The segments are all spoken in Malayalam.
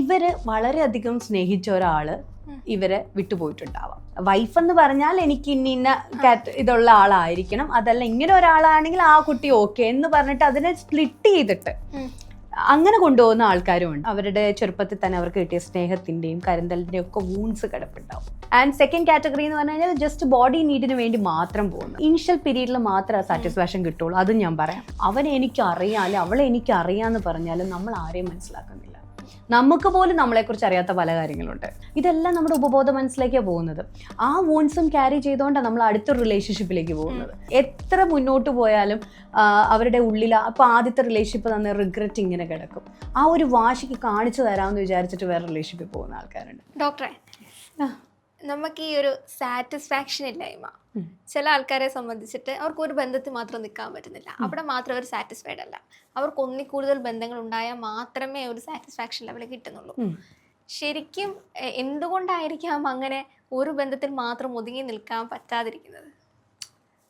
ഇവർ വളരെയധികം സ്നേഹിച്ച ഒരാൾ ഇവരെ വിട്ടുപോയിട്ടുണ്ടാവാം. വൈഫ് എന്ന് പറഞ്ഞാൽ എനിക്ക് ഇന്ന ഇന്ന കാറ്റ് ഇതുള്ള ആളായിരിക്കണം. അതല്ല ഇങ്ങനെ ഒരാളാണെങ്കിൽ ആ കുട്ടി ഓക്കെ എന്ന് പറഞ്ഞിട്ട് അതിനെ സ്പ്ലിറ്റ് ചെയ്തിട്ട് അങ്ങനെ കൊണ്ടുപോകുന്ന ആൾക്കാരും ഉണ്ട് അവരുടെ ചെറുപ്പത്തിൽ തന്നെ അവർക്ക് കിട്ടിയ സ്നേഹത്തിന്റെയും കരന്തലിന്റെയും ഒക്കെ വൂൺസ് കിടപ്പുണ്ടാവും. ആൻഡ് സെക്കൻഡ് കാറ്റഗറി എന്ന് പറഞ്ഞു കഴിഞ്ഞാൽ ജസ്റ്റ് ബോഡി നീഡിന് വേണ്ടി മാത്രം പോകുന്നു. ഇനിഷ്യൽ പീരീഡിൽ മാത്രമേ സാറ്റിസ്ഫാക്ഷൻ കിട്ടുള്ളൂ. അതും ഞാൻ പറയാം. അവൻ എനിക്ക് അറിയാം അവളെ എനിക്ക് അറിയാന്ന് പറഞ്ഞാലും നമ്മൾ ആരെയും മനസ്സിലാക്കുന്നില്ല. നമുക്ക് പോലും നമ്മളെക്കുറിച്ച് അറിയാത്ത പല കാര്യങ്ങളുണ്ട്. ഇതെല്ലാം നമ്മുടെ ഉപബോധ മനസ്സിലേക്കാണ് പോകുന്നത്. ആ വോൺസും ക്യാരി ചെയ്തുകൊണ്ടാണ് നമ്മൾ അടുത്ത റിലേഷൻഷിപ്പിലേക്ക് പോകുന്നത്. എത്ര മുന്നോട്ട് പോയാലും അവരുടെ ഉള്ളിൽ അപ്പോൾ ആദ്യത്തെ റിലേഷൻഷിപ്പ് തന്നെ റിഗ്രറ്റ് ഇങ്ങനെ കിടക്കും. ആ ഒരു വാശിക്ക് കാണിച്ചു തരാമെന്ന് വിചാരിച്ചിട്ട് വേറെ റിലേഷൻഷിപ്പിൽ പോകുന്ന ആൾക്കാരുണ്ട്. ഡോക്ടറെ. നമുക്ക് ഈ ഒരു സാറ്റിസ്ഫാക്ഷൻ ഇല്ലായ്മ. ചില ആൾക്കാരെ സംബന്ധിച്ചിട്ട് അവർക്ക് ഒരു ബന്ധത്തിൽ മാത്രം നിൽക്കാൻ പറ്റുന്നില്ല. അവിടെ മാത്രം അവർ സാറ്റിസ്ഫൈഡ് അല്ല. അവർക്ക് ഒന്നി കൂടുതൽ ബന്ധങ്ങൾ ഉണ്ടായാൽ മാത്രമേ ഒരു സാറ്റിസ്ഫാക്ഷൻ ലെവൽ കിട്ടുന്നുള്ളൂ. ശരിക്കും എന്തുകൊണ്ടായിരിക്കാം അങ്ങനെ ഒരു ബന്ധത്തിൽ മാത്രം ഒതുങ്ങി നിൽക്കാൻ പറ്റാതിരിക്കുന്നത്?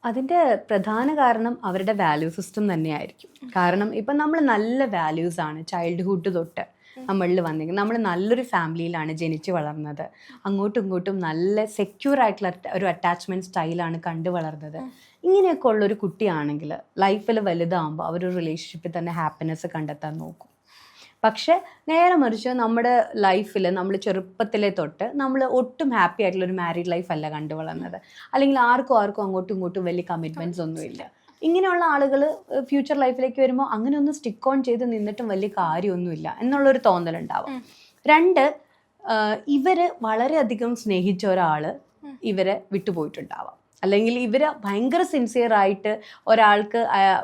അതിന്റെ പ്രധാന കാരണം അവരുടെ വാല്യൂ സിസ്റ്റം തന്നെയായിരിക്കും. കാരണം ഇപ്പം നമ്മൾ നല്ല വാല്യൂസ് ആണ് ചൈൽഡ്ഹുഡ് തൊട്ട്. നമ്മളിൽ വന്നിരിക്കുന്നത്. നമ്മൾ നല്ലൊരു ഫാമിലിയിലാണ് ജനിച്ച് വളർന്നത്. അങ്ങോട്ടും ഇങ്ങോട്ടും നല്ല സെക്യൂർ ആയിട്ടുള്ള ഒരു അറ്റാച്ച്മെന്റ് സ്റ്റൈലാണ് കണ്ടു വളർന്നത്. ഇങ്ങനെയൊക്കെ ഉള്ള ഒരു കുട്ടിയാണെങ്കിൽ ലൈഫിൽ വലുതാകുമ്പോൾ അവരൊരു റിലേഷൻഷിപ്പിൽ തന്നെ ഹാപ്പിനെസ് കണ്ടെത്താൻ നോക്കും. പക്ഷെ നേരെ മറിച്ച് നമ്മുടെ ലൈഫിൽ നമ്മൾ ചെറുപ്പത്തിലെ തൊട്ട് നമ്മൾ ഒട്ടും ഹാപ്പി ആയിട്ടുള്ള ഒരു മാരീഡ് ലൈഫ് അല്ല കണ്ടു വളർന്നത്. അല്ലെങ്കിൽ ആർക്കും ആർക്കും അങ്ങോട്ടും ഇങ്ങോട്ടും വലിയ കമ്മിറ്റ്മെന്റ്സ് ഒന്നുമില്ല. ഇങ്ങനെയുള്ള ആളുകൾ ഫ്യൂച്ചർ ലൈഫിലേക്ക് വരുമ്പോൾ അങ്ങനെ ഒന്ന് സ്റ്റിക്ക് ഓൺ ചെയ്ത് നിന്നിട്ടും വലിയ കാര്യമൊന്നുമില്ല എന്നുള്ളൊരു തോന്നലുണ്ടാവും. രണ്ട് ഇവർ വളരെയധികം സ്നേഹിച്ച ഒരാൾ ഇവരെ വിട്ടുപോയിട്ടുണ്ടാവാം. അല്ലെങ്കിൽ ഇവർ ഭയങ്കര സിൻസിയർ ആയിട്ട് ഒരാൾക്ക്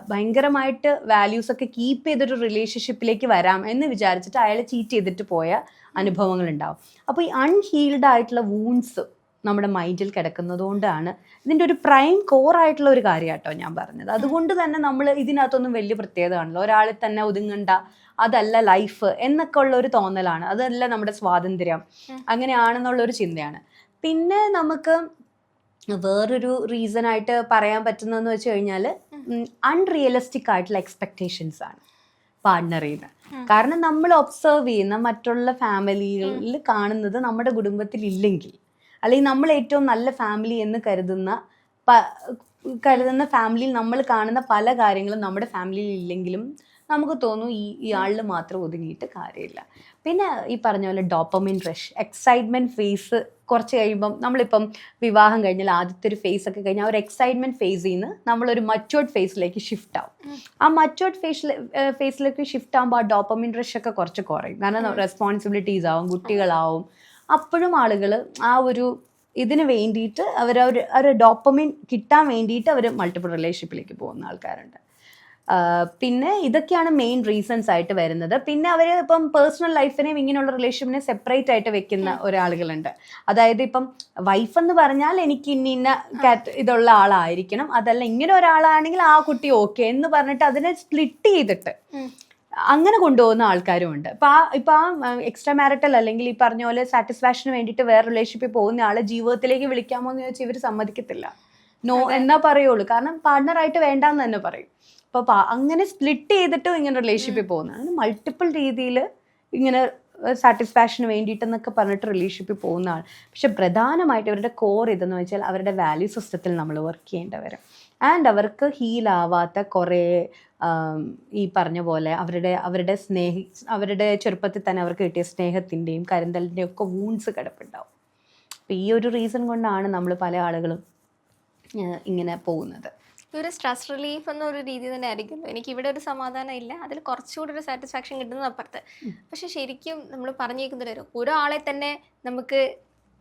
ഭയങ്കരമായിട്ട് വാല്യൂസ് ഒക്കെ കീപ്പ് ചെയ്തൊരു റിലേഷൻഷിപ്പിലേക്ക് വരാം എന്ന് വിചാരിച്ചിട്ട് അയാളെ ചീറ്റ് ചെയ്തിട്ട് പോയ അനുഭവങ്ങൾ ഉണ്ടാവും അപ്പോൾ ഈ അൺഹീൽഡ് ആയിട്ടുള്ള വൂൺസ് നമ്മുടെ മൈൻഡിൽ കിടക്കുന്നതുകൊണ്ടാണ്. ഇതിന്റെ ഒരു പ്രൈം കോർ ആയിട്ടുള്ള ഒരു കാര്യമാട്ടോ ഞാൻ പറഞ്ഞത്. അതുകൊണ്ട് തന്നെ നമ്മൾ ഇതിനകത്തൊന്നും വലിയ പ്രത്യേകത കാണില്ല. ഒരാളിൽ തന്നെ ഒതുങ്ങണ്ട അതല്ല ലൈഫ് എന്നൊക്കെ ഉള്ള ഒരു തോന്നലാണ്. അതല്ല നമ്മുടെ സ്വാതന്ത്ര്യം. അങ്ങനെയാണെന്നുള്ള ഒരു ചിന്തയാണ്. പിന്നെ നമുക്ക് വേറൊരു റീസൺ ആയിട്ട് പറയാൻ പറ്റുന്നതെന്ന് വെച്ച് കഴിഞ്ഞാൽ അൺറിയലിസ്റ്റിക് ആയിട്ടുള്ള എക്സ്പെക്റ്റേഷൻസ് ആണ് പാർട്ട്ണറിൽ നിന്ന് കാരണം നമ്മൾ ഒബ്സർവ് ചെയ്യുന്ന മറ്റുള്ള ഫാമിലിയിൽ കാണുന്നത് നമ്മുടെ കുടുംബത്തിൽ ഇല്ലെങ്കിൽ അല്ലെങ്കിൽ നമ്മൾ ഏറ്റവും നല്ല ഫാമിലി എന്ന് കരുതുന്ന പ- കരുതുന്ന ഫാമിലിയിൽ നമ്മൾ കാണുന്ന പല കാര്യങ്ങളും നമ്മുടെ ഫാമിലിയിൽ ഇല്ലെങ്കിലും നമുക്ക് തോന്നും ഈ ഇയാളിൽ മാത്രം ഒതുങ്ങിയിട്ട് കാര്യമില്ല. പിന്നെ ഈ പറഞ്ഞ പോലെ ഡോപ്പമിൻ റഷ് എക്സൈറ്റ്മെന്റ് ഫേസ് കുറച്ച് കഴിയുമ്പം നമ്മളിപ്പം വിവാഹം കഴിഞ്ഞാൽ ആദ്യത്തെ ഒരു ഫേസ് ഒക്കെ കഴിഞ്ഞാൽ ഒരു എക്സൈറ്റ്മെന്റ് ഫേസിൽ നിന്ന് നമ്മളൊരു മച്ചുവേർഡ് ഫേസിലേക്ക് ഷിഫ്റ്റ് ആവും. ആ മച്ചുവേർഡ് ഫേസിൽ ഫേസിലേക്ക് ഷിഫ്റ്റ് ആകുമ്പോൾ ആ ഡോപ്പമിൻ റഷ് ഒക്കെ കുറച്ച് കുറയും. കാരണം റെസ്പോൺസിബിലിറ്റീസ് ആവും കുട്ടികളാവും. അപ്പോഴും ആളുകൾ ആ ഒരു ഇതിന് വേണ്ടിയിട്ട് അവർ ഒരു ഡോപ്പമിൻ കിട്ടാൻ വേണ്ടിയിട്ട് അവർ മൾട്ടിപ്പിൾ റിലേഷൻഷിപ്പിലേക്ക് പോകുന്ന ആൾക്കാരുണ്ട്. പിന്നെ ഇതൊക്കെയാണ് മെയിൻ റീസൺസ് ആയിട്ട് വരുന്നത്. പിന്നെ അവർ ഇപ്പം പേഴ്സണൽ ലൈഫിനെയും ഇങ്ങനെയുള്ള റിലേഷൻഷിപ്പിനെ സെപ്പറേറ്റ് ആയിട്ട് വെക്കുന്ന ഒരാളുകളുണ്ട്. അതായത് ഇപ്പം വൈഫ് എന്ന് പറഞ്ഞാൽ എനിക്ക് ഇന്ന ഇന്ന കാറ്റ് ഇതുള്ള ആളായിരിക്കണം. അതല്ല ഇങ്ങനെ ഒരാളാണെങ്കിൽ ആ കുട്ടി ഓക്കെ എന്ന് പറഞ്ഞിട്ട് അതിനെ സ്പ്ലിറ്റ് ചെയ്തിട്ട്. അങ്ങനെ കൊണ്ടുപോകുന്ന ആൾക്കാരും ഉണ്ട്. ഇപ്പൊ ആ ഇപ്പൊ ആ എക്സ്ട്രാ മാരിറ്റൽ അല്ലെങ്കിൽ ഈ പറഞ്ഞ പോലെ സാറ്റിസ്ഫാക്ഷന് വേണ്ടിയിട്ട് വേറെ റിലേഷൻഷിപ്പിൽ പോകുന്ന ആളെ ജീവിതത്തിലേക്ക് വിളിക്കാമോ എന്ന് ചോദിച്ചാൽ ഇവർ സമ്മതിക്കത്തില്ല. നോ എന്നാ പറയുള്ളൂ. കാരണം പാർട്ട്ണറായിട്ട് വേണ്ടാന്ന് തന്നെ പറയും. അപ്പൊ അങ്ങനെ സ്പ്ലിറ്റ് ചെയ്തിട്ടും ഇങ്ങനെ റിലേഷൻഷിപ്പിൽ പോകുന്നത് അങ്ങനെ മൾട്ടിപ്പിൾ രീതിയിൽ ഇങ്ങനെ സാറ്റിസ്ഫാക്ഷന് വേണ്ടിയിട്ടെന്നൊക്കെ പറഞ്ഞിട്ട് റിലേഷൻഷിപ്പിൽ പോകുന്ന ആൾ പക്ഷെ പ്രധാനമായിട്ട് അവരുടെ കോർ ഇതെന്ന് വെച്ചാൽ അവരുടെ വാല്യൂ സിസ്റ്റത്തിൽ നമ്മൾ വർക്ക് ചെയ്യേണ്ടി വരും. ആൻഡ് അവർക്ക് ഹീലാവാത്ത കുറേ ഈ പറഞ്ഞ പോലെ അവരുടെ അവരുടെ സ്നേഹി അവരുടെ ചെറുപ്പത്തിൽ തന്നെ അവർക്ക് കിട്ടിയ സ്നേഹത്തിന്റെയും കരന്തലിന്റെയും ഒക്കെ വൂൺസ് കിടപ്പുണ്ടാവും. അപ്പോൾ ഈ ഒരു റീസൺ കൊണ്ടാണ് നമ്മൾ പല ആളുകളും ഇങ്ങനെ പോകുന്നത്. ഇതൊരു സ്ട്രെസ് റിലീഫ് എന്നൊരു രീതി തന്നെ ആയിരിക്കുമല്ലോ എനിക്ക് ഇവിടെ ഒരു സമാധാനം ഇല്ല. അതിൽ കുറച്ചുകൂടി ഒരു സാറ്റിസ്ഫാക്ഷൻ കിട്ടുന്നത് അപ്പുറത്ത്. പക്ഷെ ശരിക്കും നമ്മൾ പറഞ്ഞേക്കുന്നൊരു ഒരാളെ തന്നെ നമുക്ക്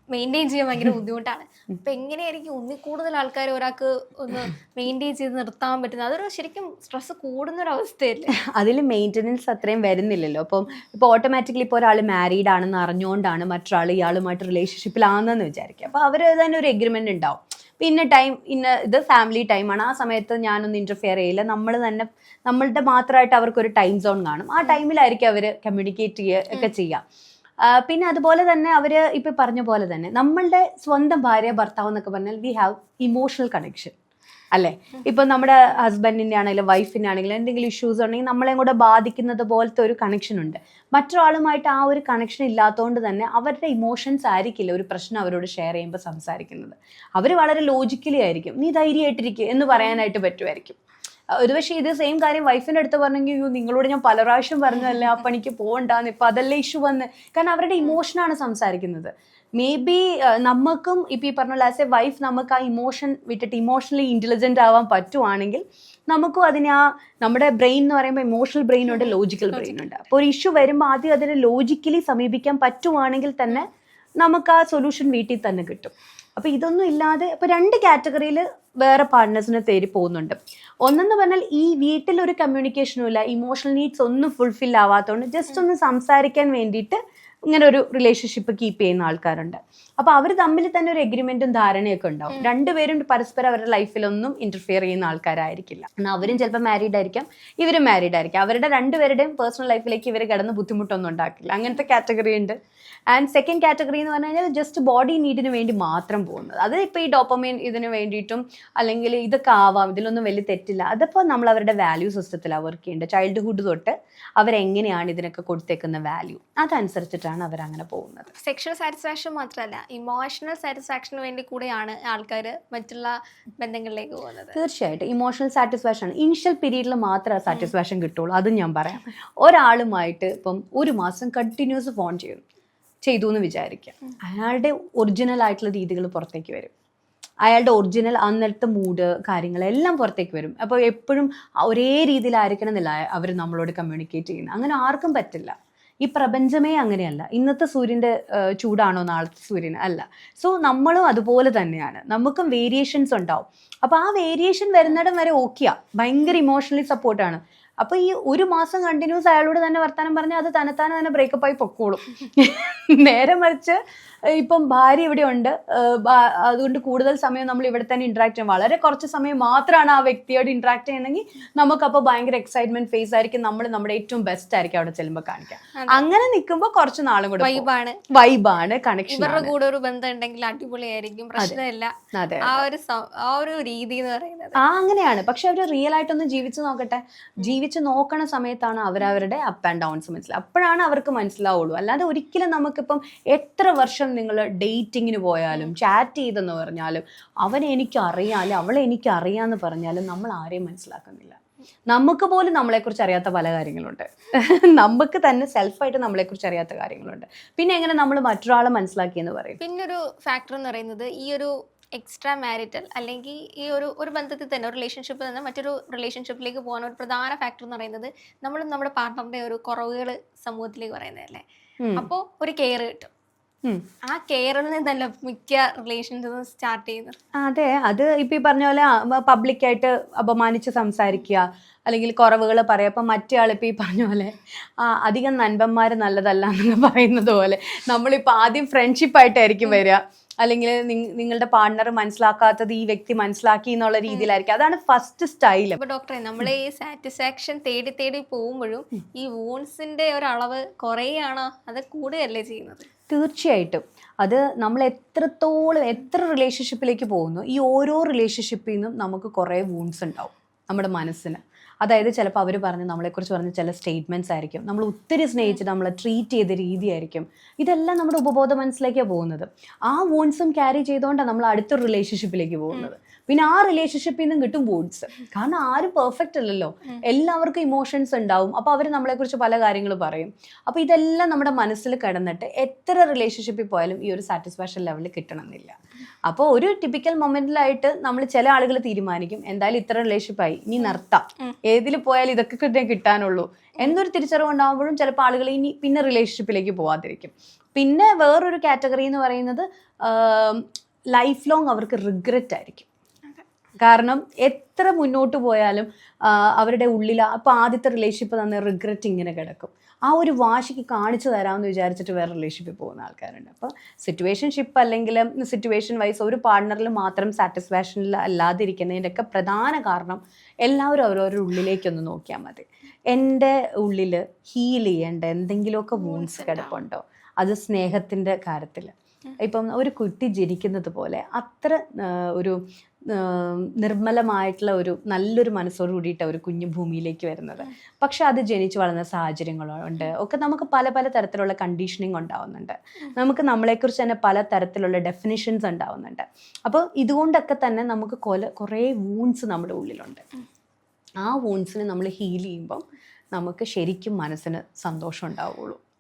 മെയിന്റെയിൻ ചെയ്യാൻ ഭയങ്കര ബുദ്ധിമുട്ടാണ്. അപ്പൊ എങ്ങനെയായിരിക്കും ഒന്നിൽ കൂടുതൽ ആൾക്കാർ ഒരാൾക്ക് ഒന്ന് മെയിന്റെയിൻ ചെയ്ത് നിർത്താൻ പറ്റുന്നത്? അതൊരു ശരിക്കും സ്ട്രെസ് കൂടുന്ന ഒരു അവസ്ഥയല്ലേ അതിൽ മെയിന്റനൻസ് അത്രയും വരുന്നില്ലല്ലോ. അപ്പം ഇപ്പോൾ ഓട്ടോമാറ്റിക്കലി ഇപ്പോൾ ഒരാൾ മാരീഡ് ആണെന്ന് അറിഞ്ഞുകൊണ്ടാണ് മറ്റൊരാൾ ഇയാളുമായിട്ട് റിലേഷൻഷിപ്പിലാണെന്ന് വിചാരിക്കുക. അപ്പോൾ അവർ തന്നെ ഒരു എഗ്രിമെന്റ് ഉണ്ടാവും. ഇപ്പം ഇന്ന ടൈം ഇന്ന ഇത് ഫാമിലി ടൈമാണ് ആ സമയത്ത് ഞാനൊന്നും ഇന്റർഫിയർ ചെയ്യില്ല. നമ്മൾ തന്നെ നമ്മളുടെ മാത്രമായിട്ട് അവർക്കൊരു ടൈം സോൺ കാണും. ആ ടൈമിലായിരിക്കും അവർ കമ്മ്യൂണിക്കേറ്റ് ചെയ്യുക ഒക്കെ ചെയ്യുക പിന്നെ അതുപോലെ തന്നെ അവർ ഇപ്പം പറഞ്ഞ പോലെ തന്നെ നമ്മളുടെ സ്വന്തം ഭാര്യ ഭർത്താവ് എന്നൊക്കെ പറഞ്ഞാൽ വി ഹാവ് ഇമോഷണൽ കണക്ഷൻ അല്ലേ? ഇപ്പൊ നമ്മുടെ ഹസ്ബൻഡിന്റെ ആണെങ്കിലും വൈഫിന്റെ ആണെങ്കിലും എന്തെങ്കിലും ഇഷ്യൂസ് ഉണ്ടെങ്കിൽ നമ്മളെ കൂടെ ബാധിക്കുന്നത് പോലത്തെ ഒരു കണക്ഷൻ ഉണ്ട്. മറ്റൊരാളുമായിട്ട് ആ ഒരു കണക്ഷൻ ഇല്ലാത്തതുകൊണ്ട് തന്നെ അവരുടെ ഇമോഷൻസ് ആയിരിക്കില്ല ഒരു പ്രശ്നം അവരോട് ഷെയർ ചെയ്യുമ്പോൾ സംസാരിക്കുന്നത്. അവർ വളരെ ലോജിക്കലി ആയിരിക്കും. നീ ധൈര്യമായിട്ടിരിക്കുക എന്ന് പറയാനായിട്ട് പറ്റുമായിരിക്കും. ഒരുപക്ഷെ ഒരു പക്ഷേ ഇത് സെയിം കാര്യം വൈഫിന്റെ അടുത്ത് പറഞ്ഞെങ്കിൽ "അയ്യോ, നിങ്ങളോട് ഞാൻ പല പ്രാവശ്യം പറഞ്ഞതല്ലേ ആ പണിക്ക് പോകണ്ടാന്ന് ഇപ്പം അതല്ലേ ഇഷ്യൂ വന്ന്. കാരണം അവരുടെ ഇമോഷനാണ് സംസാരിക്കുന്നത്. മേ ബി നമുക്കും ഇപ്പം ഈ പറഞ്ഞ ആസ് എ വൈഫ് നമുക്ക് ആ ഇമോഷൻ വിട്ടിട്ട് ഇമോഷണലി ഇന്റലിജന്റ് ആവാൻ പറ്റുവാണെങ്കിൽ നമുക്കും അതിനെ ആ നമ്മുടെ ബ്രെയിൻ എന്ന് പറയുമ്പോൾ ഇമോഷണൽ ബ്രെയിൻ ഉണ്ട് ലോജിക്കൽ ബ്രെയിൻ ഉണ്ട്. അപ്പോൾ ഒരു ഇഷ്യൂ വരുമ്പോൾ ആദ്യം അതിനെ ലോജിക്കലി സമീപിക്കാൻ പറ്റുവാണെങ്കിൽ തന്നെ നമുക്ക് ആ സൊല്യൂഷൻ വീട്ടിൽ തന്നെ കിട്ടും. അപ്പോൾ ഇതൊന്നും ഇല്ലാതെ ഇപ്പോൾ രണ്ട് കാറ്റഗറിയിൽ വേറെ പാർട്ട്നേഴ്സിനെ തേടി പോകുന്നുണ്ട്. ഒന്നെന്ന് പറഞ്ഞാൽ ഈ വീട്ടിൽ ഒരു കമ്മ്യൂണിക്കേഷനും ഇല്ല ഇമോഷണൽ നീഡ്സ് ഒന്നും ഫുൾഫിൽ ആവാത്തതുകൊണ്ട് ജസ്റ്റ് ഒന്ന് സംസാരിക്കാൻ വേണ്ടിയിട്ട് ഇങ്ങനെ ഒരു റിലേഷൻഷിപ്പ് കീപ്പ് ചെയ്യുന്ന ആൾക്കാരുണ്ട്. അപ്പോൾ അവർ തമ്മിൽ തന്നെ ഒരു എഗ്രിമെന്റും ധാരണയൊക്കെ ഉണ്ടാവും. രണ്ടുപേരും പരസ്പരം അവരുടെ ലൈഫിലൊന്നും ഇന്റർഫിയർ ചെയ്യുന്ന ആൾക്കാരായിരിക്കില്ല. എന്നാൽ അവരും ചിലപ്പോൾ മാരീഡ് ആയിരിക്കാം ഇവരും മാരീഡ് ആയിരിക്കാം. അവരുടെ രണ്ടുപേരുടെയും പേഴ്സണൽ ലൈഫിലേക്ക് ഇവർ കിടന്ന് ബുദ്ധിമുട്ടൊന്നും ഉണ്ടാക്കില്ല. അങ്ങനത്തെ കാറ്റഗറി ഉണ്ട്. ആൻഡ് സെക്കൻഡ് കാറ്റഗറി എന്ന് പറഞ്ഞു കഴിഞ്ഞാൽ ജസ്റ്റ് ബോഡി നീഡിന് വേണ്ടി മാത്രം പോകുന്നത്. അത് ഇപ്പൊ ഈ ഡോപ്പമൈൻ ഇതിന് വേണ്ടിയിട്ടും അല്ലെങ്കിൽ ഇതൊക്കെ ആവാം ഇതിലൊന്നും വലിയ തെറ്റില്ല. അതിപ്പോൾ നമ്മൾ അവരുടെ വാല്യൂ സിസ്റ്റത്തിലാണ് വർക്ക് ചെയ്യേണ്ടത് ചൈൽഡ്ഹുഡ് തൊട്ട് അവരെങ്ങനെയാണ് ഇതിനൊക്കെ കൊടുത്തേക്കുന്ന വാല്യൂ അതനുസരിച്ചിട്ടാണ് അങ്ങനെ പോകുന്നത്. സെക്ഷൽ സാറ്റിസ്ഫാക്ഷൻ മാത്രമല്ല ഇമോഷണൽ സാറ്റിസ്ഫാക്ഷന് വേണ്ടി കൂടെയാണ് ആൾക്കാർ മറ്റുള്ള ബന്ധങ്ങളിലേക്ക് പോകുന്നത്. തീർച്ചയായിട്ടും ഇമോഷണൽ സാറ്റിസ്ഫാക്ഷൻ ഇനിഷ്യൽ പീരീഡിൽ മാത്രമേ സാറ്റിസ്ഫാക്ഷൻ കിട്ടുള്ളൂ. അതും ഞാൻ പറയാം. ഒരാളുമായിട്ട് ഇപ്പം ഒരു മാസം കണ്ടിന്യൂസ് ഫോൺ ചെയ്യും. ചെയ്തു എന്ന് വിചാരിക്കാം അയാളുടെ ഒറിജിനൽ ആയിട്ടുള്ള രീതികൾ പുറത്തേക്ക് വരും. അയാളുടെ ഒറിജിനൽ അന്നത്തെ മൂഡ് കാര്യങ്ങളെല്ലാം പുറത്തേക്ക് വരും. അപ്പോൾ എപ്പോഴും ഒരേ രീതിയിലായിരിക്കണം എന്നില്ല അവർ നമ്മളോട് കമ്മ്യൂണിക്കേറ്റ് ചെയ്യുന്നത്. അങ്ങനെ ആർക്കും പറ്റില്ല. ഈ പ്രപഞ്ചമേ അങ്ങനെയല്ല. ഇന്നത്തെ സൂര്യന്റെ ചൂടാണോ നാളത്തെ സൂര്യൻ അല്ല. സോ നമ്മളും അതുപോലെ തന്നെയാണ്. നമുക്കും വേരിയേഷൻസ് ഉണ്ടാവും. അപ്പോൾ ആ വേരിയേഷൻ വരുന്നിടം വരെ ഓക്കെയാ ഭയങ്കര ഇമോഷണലി സപ്പോർട്ടാണ് അപ്പോൾ ഈ ഒരു മാസം കണ്ടിന്യൂസ് അയാളോട് തന്നെ വർത്താനം പറഞ്ഞാൽ അത് തന്നെത്താനെ തന്നെ ബ്രേക്കപ്പ് ആയി പൊക്കോളും. നേരെ മറിച്ച് ഇപ്പം ഭാര്യ ഇവിടെ ഉണ്ട്. അതുകൊണ്ട് കൂടുതൽ സമയം നമ്മൾ ഇവിടെ തന്നെ ഇന്ററാക്ട് ചെയ്യും വളരെ കുറച്ച് സമയം മാത്രമാണ് ആ വ്യക്തിയോട് ഇന്ററാക്ട് ചെയ്യുന്നെങ്കിൽ നമുക്കപ്പോൾ ഭയങ്കര എക്സൈറ്റ്മെന്റ് ഫേസ് ആയിരിക്കും. നമ്മൾ നമ്മുടെ ഏറ്റവും ബെസ്റ്റ് ആയിരിക്കും അവിടെ ചെല്ലുമ്പോൾ കാണിക്കാം അങ്ങനെ നിൽക്കുമ്പോൾ കുറച്ച് നാളും കൂടെ വൈബാണ് വൈബാണ് കണക്ഷൻ ഇവരുടെ കൂടെ ഒരു ബന്ധം ഉണ്ടെങ്കിൽ അടിപൊളിയായിരിക്കും. പ്രശ്നമില്ല. അതെ ആ ഒരു ആ ഒരു രീതി എന്ന് പറയുന്നത്. ആ അങ്ങനെയാണ്. പക്ഷെ അവർ റിയൽ ആയിട്ടൊന്ന് ജീവിച്ചു നോക്കട്ടെ. ജീവിച്ച് നോക്കണ സമയത്താണ് അവരവരുടെ അപ്പ് ആൻഡ് ഡൗൺസ് മനസ്സിലാവും അപ്പോഴാണ് അവർക്ക് മനസ്സിലാവുള്ളൂ. അല്ലാതെ ഒരിക്കലും നമുക്കിപ്പം എത്ര വർഷം നിങ്ങൾ ഡേറ്റിങ്ങിന് പോയാലും ചാറ്റ് ചെയ്തെന്ന് പറഞ്ഞാലും അവനെ എനിക്ക് അല്ലെ അവളെ എനിക്ക് അറിയാന്ന് പറഞ്ഞാലും നമ്മൾ ആരെയും മനസ്സിലാക്കുന്നില്ല. നമുക്ക് പോലും നമ്മളെക്കുറിച്ച് അറിയാത്ത പല കാര്യങ്ങളുണ്ട്. നമുക്ക് തന്നെ സെൽഫായിട്ട് നമ്മളെക്കുറിച്ച് അറിയാത്ത കാര്യങ്ങളുണ്ട്. പിന്നെ എങ്ങനെ നമ്മൾ മറ്റൊരാളെ മനസ്സിലാക്കി എന്ന് പറയും? പിന്നെ ഒരു ഫാക്ടർ എന്ന് പറയുന്നത് ഈ ഒരു എക്സ്ട്രാ മാരിറ്റൽ അല്ലെങ്കിൽ ഈ ഒരു ഒരു ബന്ധത്തിൽ തന്നെ ഒരു റിലേഷൻഷിപ്പിൽ നിന്ന് മറ്റൊരു റിലേഷൻഷിപ്പിലേക്ക് പോകാൻ ഒരു പ്രധാന ഫാക്ടർ എന്ന് പറയുന്നത് നമ്മൾ നമ്മുടെ പാർട്ട്ണറുടെ ഒരു കുറവുകൾ സമൂഹത്തിലേക്ക് പറയുന്നതല്ലേ. അപ്പോൾ ഒരു കെയർ കിട്ടും. ആ കെയറിൽ നിന്നല്ല മിക്ക റിലേഷൻസ് സ്റ്റാർട്ട് ചെയ്യുന്നത്. അതെ. അത് ഇപ്പൊ ഈ പറഞ്ഞ പോലെ പബ്ലിക്കായിട്ട് അപമാനിച്ച് സംസാരിക്കുക അല്ലെങ്കിൽ കുറവുകൾ പറയാം അപ്പം മറ്റേ ഇപ്പം ഈ പറഞ്ഞ പോലെ ആ അധികം നൻപന്മാർ നല്ലതല്ല എന്നൊക്കെ പറയുന്നത് പോലെ നമ്മളിപ്പോൾ ആദ്യം ഫ്രണ്ട്ഷിപ്പായിട്ടായിരിക്കും വരിക. അല്ലെങ്കിൽ നിങ്ങളുടെ പാർട്ണർ മനസ്സിലാക്കാത്തത് ഈ വ്യക്തി മനസ്സിലാക്കി എന്നുള്ള രീതിയിലായിരിക്കും. അതാണ് ഫസ്റ്റ് സ്റ്റൈൽ അപ്പൊ ഡോക്ടറെ നമ്മൾ ഈ സാറ്റിസ്ഫാക്ഷൻ തേടി തേടി പോകുമ്പോഴും ഈ വൂൺസിന്റെ ഒരു അളവ് കുറയുകയാണോ അത് കൂടുകയല്ലേ ചെയ്യുന്നത്? തീർച്ചയായിട്ടും. അത് നമ്മൾ എത്രത്തോളം എത്ര റിലേഷൻഷിപ്പിലേക്ക് പോകുന്നു ഈ ഓരോ റിലേഷൻഷിപ്പിൽ നിന്നും നമുക്ക് കുറേ വൂൺസ് ഉണ്ടാവും. നമ്മുടെ മനസ്സിന്. അതായത് ചിലപ്പോൾ അവർ പറഞ്ഞ് നമ്മളെക്കുറിച്ച് പറഞ്ഞ ചില സ്റ്റേറ്റ്മെന്റ്സ് ആയിരിക്കും. നമ്മൾ ഒത്തിരി സ്നേഹിച്ച് നമ്മളെ ട്രീറ്റ് ചെയ്ത രീതിയായിരിക്കും. ഇതെല്ലാം നമ്മുടെ ഉപബോധ മനസ്സിലേക്കാണ് പോകുന്നത്. ആ വോൺസും ക്യാരി ചെയ്തുകൊണ്ടാണ് നമ്മൾ അടുത്തൊരു റിലേഷൻഷിപ്പിലേക്ക് പോകുന്നത്. പിന്നെ ആ റിലേഷൻഷിപ്പിൽ നിന്നും കിട്ടും വൂൺസ് കാരണം ആരും പെർഫെക്റ്റ് അല്ലല്ലോ. എല്ലാവർക്കും ഇമോഷൻസ് ഉണ്ടാവും. അപ്പോൾ അവർ നമ്മളെക്കുറിച്ച് പല കാര്യങ്ങൾ പറയും. അപ്പോൾ ഇതെല്ലാം നമ്മുടെ മനസ്സിൽ കിടന്നിട്ട് എത്ര റിലേഷൻഷിപ്പിൽ പോയാലും ഈ ഒരു സാറ്റിസ്ഫാക്ഷൻ ലെവലിൽ കിട്ടണമെന്നില്ല. അപ്പോൾ ഒരു ടിപ്പിക്കൽ മൊമെന്റിലായിട്ട് നമ്മൾ ചില ആളുകൾ തീരുമാനിക്കും. എന്തായാലും ഇത്ര റിലേഷൻഷിപ്പായി ഇനി നിർത്താം. ഏതിൽ പോയാലും ഇതൊക്കെ കിട്ടേ കിട്ടാനുള്ളൂ. എന്നൊരു തിരിച്ചറിവ് ഉണ്ടാകുമ്പോഴും ചിലപ്പോൾ ആളുകൾ ഇനി പിന്നെ റിലേഷൻഷിപ്പിലേക്ക് പോവാതിരിക്കും. പിന്നെ വേറൊരു കാറ്റഗറി എന്ന് പറയുന്നത് ലൈഫ് ലോങ് അവർക്ക് റിഗ്രറ്റ് ആയിരിക്കും. കാരണം എത്ര മുന്നോട്ട് പോയാലും അവരുടെ ഉള്ളിൽ അപ്പോൾ ആദ്യത്തെ റിലേഷൻഷിപ്പ് തന്നെ റിഗ്രറ്റ് ഇങ്ങനെ കിടക്കും. ആ ഒരു വാശിക്ക് കാണിച്ചു തരാമെന്ന് വിചാരിച്ചിട്ട് വേറെ റിലേഷൻഷിപ്പിൽ പോകുന്ന ആൾക്കാരുണ്ട്. അപ്പോൾ സിറ്റുവേഷൻഷിപ്പ് അല്ലെങ്കിൽ സിറ്റുവേഷൻ വൈസ് ഒരു പാർട്ണറിൽ മാത്രം സാറ്റിസ്ഫാക്ഷനിൽ അല്ലാതിരിക്കുന്നതിന്റെ ഒക്കെ പ്രധാന കാരണം എല്ലാവരും അവരവരുടെ ഉള്ളിലേക്കൊന്ന് നോക്കിയാൽ മതി. എന്റെ ഉള്ളിൽ ഹീൽ ചെയ്യേണ്ട എന്തെങ്കിലുമൊക്കെ വൂൺസ് കിടപ്പുണ്ടോ? അത് സ്നേഹത്തിന്റെ കാര്യത്തിൽ ഇപ്പം ഒരു കുട്ടി ജനിക്കുന്നത് പോലെ അത്ര ഒരു നിർമ്മലമായിട്ടുള്ള ഒരു നല്ലൊരു മനസ്സോട് കൂടിയിട്ട് ഒരു കുഞ്ഞു ഭൂമിയിലേക്ക് വരുന്നത്. പക്ഷെ അത് ജനിച്ചു വളർന്ന സാഹചര്യങ്ങളുണ്ട്. ഒക്കെ നമുക്ക് പല പല തരത്തിലുള്ള കണ്ടീഷനിങ് ഉണ്ടാവുന്നുണ്ട്. നമുക്ക് നമ്മളെക്കുറിച്ച് തന്നെ പല തരത്തിലുള്ള ഡെഫിനിഷൻസ് ഉണ്ടാവുന്നുണ്ട്. അപ്പോൾ ഇതുകൊണ്ടൊക്കെ തന്നെ നമുക്ക് കൊല കുറേ വൂൺസ് നമ്മുടെ ഉള്ളിലുണ്ട്. ആ വൂൺസിനെ നമ്മൾ ഹീൽ ചെയ്യുമ്പം നമുക്ക് ശരിക്കും മനസ്സിന് സന്തോഷം ഉണ്ടാവുള്ളൂ.